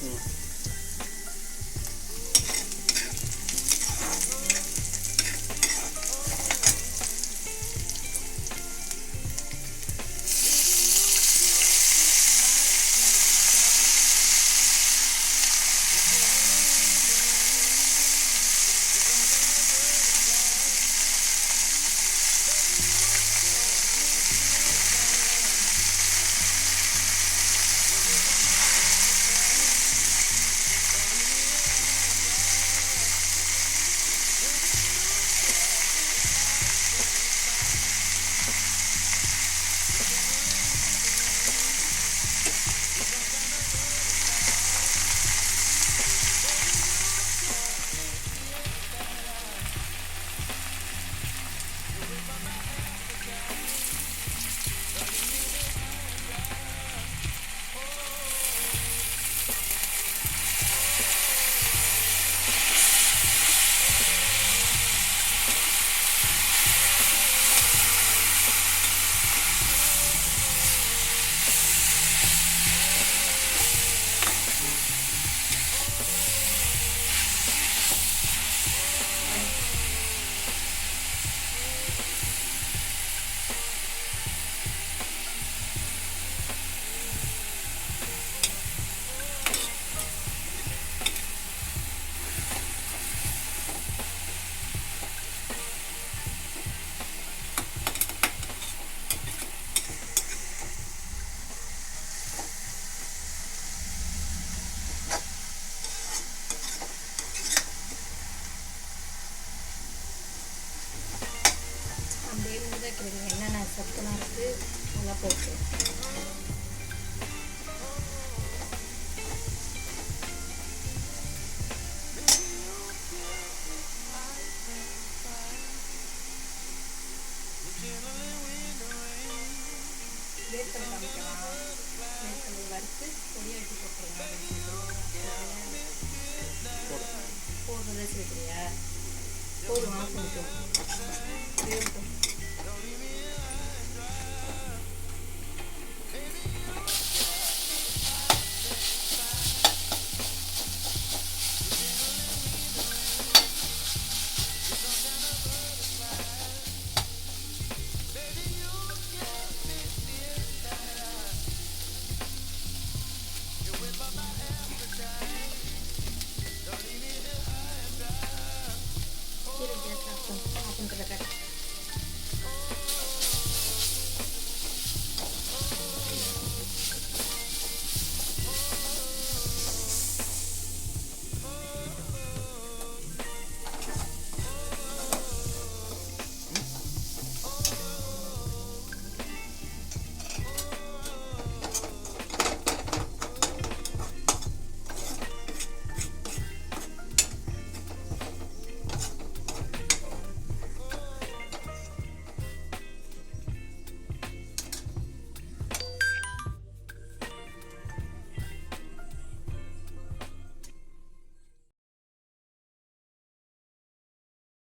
Hmm. போட்டுருங்க என்னென்ன சத்துலாம் இருக்குது அதெல்லாம் போட்டு. வேர்க்கடலை காமிக்கலாம். வேர்க்கடலை வறுத்து பொடியாக்கி போட்டுருங்க. போடுறதே சரியா போடுவோம் கொஞ்சம் இருக்கும்